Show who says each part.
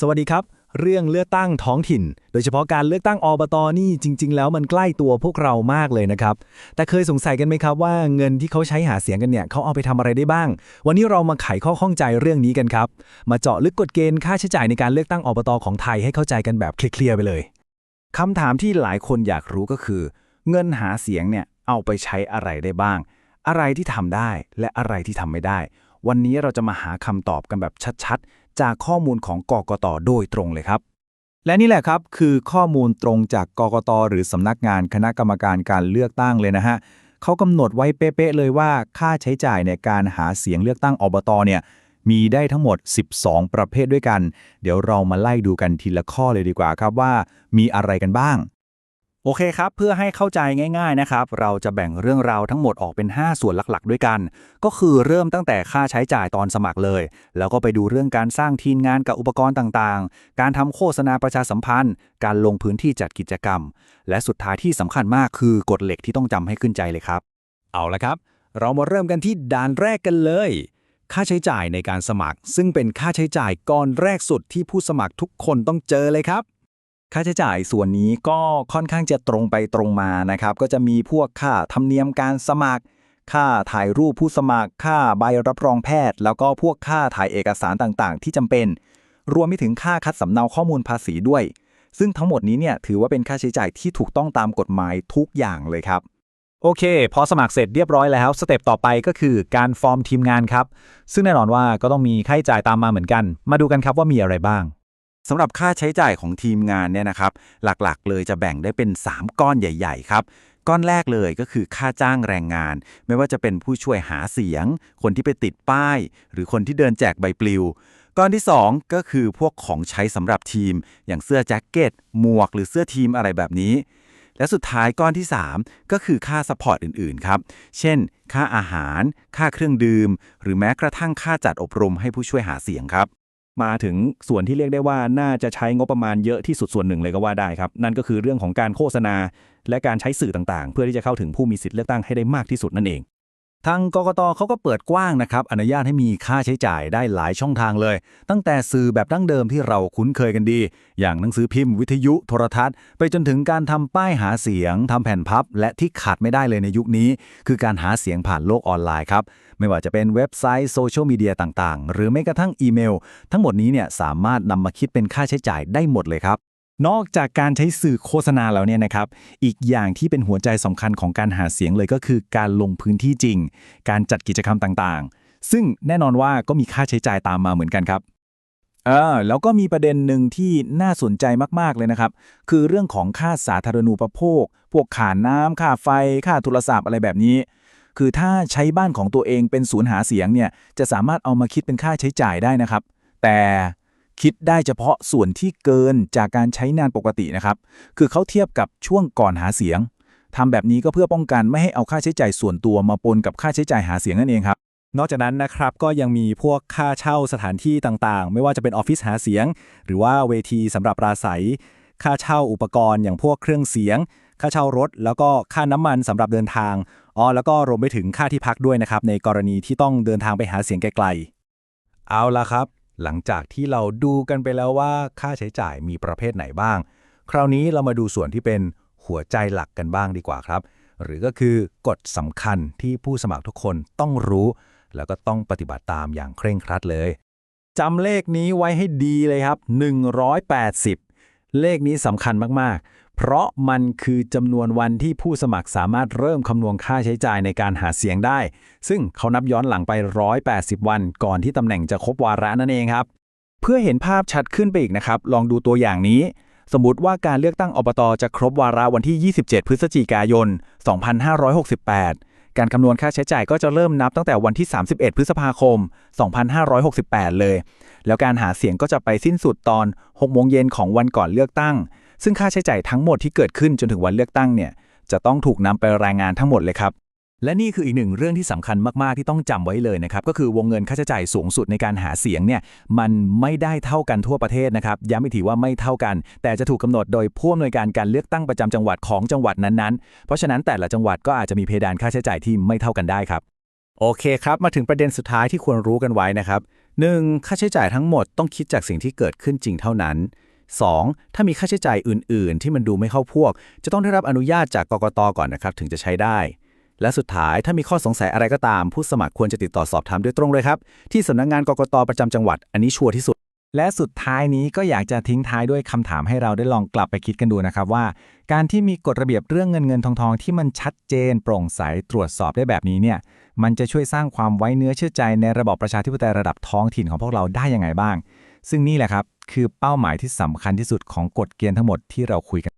Speaker 1: สวัสดีครับ เรื่องเลือกตั้งท้องถิ่น โดยเฉพาะการเลือกตั้งอบตนี่จริง ๆ แล้วมันใกล้ตัวพวกเรามากเลยนะครับ แต่เคยสงสัยกันไหมครับว่าเงินที่เขาใช้หาเสียงกันเนี่ยเขาเอาไปทำอะไรได้บ้าง วันนี้เรามาไขข้อข้องใจเรื่องนี้กันครับ มาเจาะลึกกฎเกณฑ์ค่าใช้จ่ายในการเลือกตั้งอบตของไทยให้เข้าใจกันแบบเคลียร์ไปเลย
Speaker 2: คำถามที่หลายคนอยากรู้ก็คือ เงินหาเสียงเนี่ยเอาไปใช้อะไรได้บ้าง อะไรที่ทำได้และอะไรที่ทำไม่ได้ วันนี้เราจะมาหาคำตอบกันแบบชัดๆ จากข้อมูลของกกตโดยตรงเลยครับ และนี่แหละครับคือข้อมูลตรงจากกกตหรือสำนักงานคณะกรรมการการเลือกตั้งเลยนะฮะเขากำหนดไว้เป๊ะๆเลยว่าค่าใช้จ่ายในการหาเสียงเลือกตั้งอบตเนี่ยมีได้ทั้งหมด 12 ประเภทด้วยกัน เดี๋ยวเรามาไล่ดูกันทีละข้อเลยดีกว่าครับว่า มีอะไรกันบ้าง โอเคครับ เพื่อให้เข้าใจง่าย ๆนะครับ เราจะแบ่งเรื่องราวทั้งหมดออกเป็น 5 ส่วนหลักๆ ด้วยกัน ก็คือเริ่มตั้งแต่ค่าใช้จ่ายตอนสมัครเลย แล้วก็ไปดูเรื่องการสร้างทีมงานกับอุปกรณ์ต่างๆ การทำโฆษณาประชาสัมพันธ์ การลงพื้นที่จัดกิจกรรม และสุดท้ายที่สำคัญมากคือกฎเหล็กที่ต้องจำให้ขึ้นใจเลยครับ
Speaker 1: เอาละครับ เรามาเริ่มกันที่ด่านแรกกันเลย ค่าใช้จ่ายในการสมัคร ซึ่งเป็นค่าใช้จ่ายก้อนแรกสุดที่ผู้สมัครทุกคนต้องเจอเลยครับ ค่าใช้จ่ายส่วนนี้ก็ค่อนข้างจะตรงไปตรงมานะครับ ก็จะมีพวกค่าธรรมเนียมการสมัคร ค่าถ่ายรูปผู้สมัคร ค่าใบรับรองแพทย์ แล้วก็พวกค่าถ่ายเอกสารต่างๆ ที่จำเป็น รวมไปถึงค่าคัดสำเนาข้อมูลภาษีด้วย ซึ่งทั้งหมดนี้เนี่ยถือว่าเป็นค่าใช้จ่ายที่ถูกต้องตามกฎหมายทุกอย่างเลยครับโอเค พอสมัครเสร็จเรียบร้อยแล้ว สเต็ปต่อไปก็คือการฟอร์มทีมงานครับ ซึ่งแน่นอนว่าก็ต้องมีค่าใช้จ่ายตามมาเหมือนกัน มาดูกันครับว่ามีอะไรบ้าง
Speaker 2: สำหรับค่าใช้จ่ายของทีมงานเนี่ยนะครับ หลักๆ เลยจะแบ่งได้เป็น 3 ก้อนใหญ่ ๆ ครับก้อนแรกเลยก็คือค่าจ้างแรงงาน ไม่ว่าจะเป็นผู้ช่วยหาเสียง คนที่ไปติดป้าย หรือคนที่เดินแจกใบปลิว ก้อนที่ 2 ก็คือพวกของใช้สำหรับทีม อย่างเสื้อแจ็คเก็ตหมวก หรือเสื้อทีมอะไรแบบนี้ และสุดท้ายก้อนที่ 3 ก็คือค่าสปอร์ตอื่น ๆ ครับ เช่น ค่าอาหาร ค่าเครื่องดื่ม หรือแม้กระทั่งค่าจัดอบรมให้ผู้ช่วยหาเสียงครับ
Speaker 3: มาถึงส่วนที่เรียกได้ว่าน่าจะใช้งบประมาณเยอะที่สุดส่วนหนึ่งเลยก็ว่าได้ครับ นั่นก็คือเรื่องของการโฆษณา และการใช้สื่อต่างๆ เพื่อที่จะเข้าถึงผู้มีสิทธิ์เลือกตั้งให้ได้มากที่สุดนั่นเอง
Speaker 1: ทางกกตเขาก็เปิดกว้างนะครับ อนุญาตให้มีค่าใช้จ่ายได้หลายช่องทางเลย ตั้งแต่สื่อแบบดั้งเดิมที่เราคุ้นเคยกันดี อย่างหนังสือพิมพ์วิทยุโทรทัศน์ ไปจนถึงการทำป้ายหาเสียงทำแผ่นพับ และที่ขาดไม่ได้เลยในยุคนี้ คือการหาเสียงผ่านโลกออนไลน์ครับไม่ว่าจะเป็นเว็บไซต์โซเชียลมีเดียต่างๆ หรือแม้กระทั่งอีเมล ทั้งหมดนี้เนี่ยสามารถนำมาคิดเป็นค่าใช้จ่ายได้หมดเลยครับ นอกจากการใช้สื่อโฆษณาแล้วเนี่ยนะครับ อีกอย่างที่เป็นหัวใจสำคัญของการหาเสียงเลยก็คือการลงพื้นที่จริง การจัดกิจกรรมต่างๆ ซึ่งแน่นอนว่าก็มีค่าใช้จ่ายตามมาเหมือนกันครับเออแล้วก็มีประเด็นหนึ่งที่น่าสนใจมากๆเลยนะครับ คือเรื่องของค่าสาธารณูปโภค พวกค่าน้ำค่าไฟ ค่าโทรศัพท์อะไรแบบนี้ คือถ้าใช้บ้านของตัวเองเป็นศูนย์หาเสียงเนี่ยจะสามารถเอามาคิดเป็นค่าใช้จ่ายได้นะครับ แต่ คิดได้เฉพาะส่วนที่เกินจากการใช้งานปกตินะครับ คือเขาเทียบกับช่วงก่อนหาเสียงทำแบบนี้ก็เพื่อป้องกันไม่ให้เอาค่าใช้จ่ายส่วนตัวมาปนกับค่าใช้จ่ายหาเสียงนั่นเองครับ
Speaker 3: นอกจากนั้นนะครับก็ยังมีพวกค่าเช่าสถานที่ต่างๆ ไม่ว่าจะเป็นออฟฟิศหาเสียง หรือว่าเวทีสำหรับปราศัย ค่าเช่าอุปกรณ์อย่างพวกเครื่องเสียง ค่าเช่ารถ แล้วก็ค่าน้ำมันสำหรับเดินทางอ๋อแล้วก็รวมไปถึงค่าที่พักด้วยนะครับในกรณีที่ต้องเดินทางไปหาเสียงไกลๆ
Speaker 1: เอาละครับ หลังจากที่เราดูกันไปแล้วว่าค่าใช้จ่ายมีประเภทไหนบ้าง คราวนี้เรามาดูส่วนที่เป็นหัวใจหลักกันบ้างดีกว่าครับ หรือก็คือกฎสำคัญที่ผู้สมัครทุกคนต้องรู้ แล้วก็ต้องปฏิบัติตามอย่างเคร่งครัดเลยจำเลขนี้ไว้ให้ดีเลยครับ 180 เลขนี้สำคัญมากๆ เพราะมันคือจำนวนวันที่ผู้สมัครสามารถเริ่มคำนวณค่าใช้จ่ายในการหาเสียงได้ ซึ่งเขานับย้อนหลังไป 180 วัน ก่อนที่ตำแหน่งจะครบวาระนั่นเองครับ เพื่อเห็นภาพชัดขึ้นไปอีกนะครับ ลองดูตัวอย่างนี้ สมมติว่าการเลือกตั้งอบตจะครบวาระวันที่ 27 พฤศจิกายน 2568 การคำนวณค่าใช้จ่ายก็จะเริ่มนับตั้งแต่วันที่ 31 พฤษภาคม 2568 เลย แล้วการหาเสียงก็จะไปสิ้นสุดตอน 6 โมงเย็นของวันก่อนเลือกตั้ง ซึ่งค่าใช้จ่ายทั้งหมดที่เกิดขึ้นจนถึงวันเลือกตั้งเนี่ย จะต้องถูกนำไปรายงานทั้งหมดเลยครับ และนี่คืออีกหนึ่งเรื่องที่สำคัญมาก ๆ ที่ต้องจำไว้เลยนะครับ ก็คือวงเงินค่าใช้จ่ายสูงสุดในการหาเสียงเนี่ยมันไม่ได้เท่ากันทั่วประเทศนะครับ ย้ำอีกทีว่าไม่เท่ากัน แต่จะถูกกำหนดโดยผู้อำนวยการการเลือกตั้งประจำจังหวัดของจังหวัดนั้นๆ เพราะฉะนั้นแต่ละจังหวัดก็อาจจะมีเพดานค่าใช้จ่ายที่ไม่เท่ากันได้ครับ โอเคครับ มาถึงประเด็นสุดท้ายที่ควรรู้กันไว้นะครับ 1. ค่าใช้จ่ายทั้งหมดต้องคิดจากสิ่งที่เกิดขึ้นจริงเท่านั้น 2. ถ้ามีค่าใช้จ่ายอื่น ๆ ที่มันดูไม่เข้าพวก จะต้องได้รับอนุญาตจากกกตก่อนนะครับถึงจะใช้ได้ และสุดท้ายถ้ามีข้อสงสัยอะไรก็ตาม ผู้สมัครควรจะติดต่อสอบถามโดยตรงเลยครับ ที่สำนักงานกกตประจำจังหวัด อันนี้ชัวร์ที่สุด
Speaker 3: และสุดท้ายนี้ก็อยากจะทิ้งท้ายด้วยคำถามให้เราได้ลองกลับไปคิดกันดูนะครับว่า การที่มีกฎระเบียบเรื่องเงินเงินทองทองที่มันชัดเจน โปร่งใสตรวจสอบได้แบบนี้เนี่ยมันจะช่วยสร้างความไว้เนื้อเชื่อใจในระบอบประชาธิปไตยระดับท้องถิ่นของพวกเราได้ยังไงบ้าง ซึ่งนี่แหละครับคือเป้าหมายที่สำคัญที่สุดของกฎเกณฑ์ทั้งหมดที่เราคุยกัน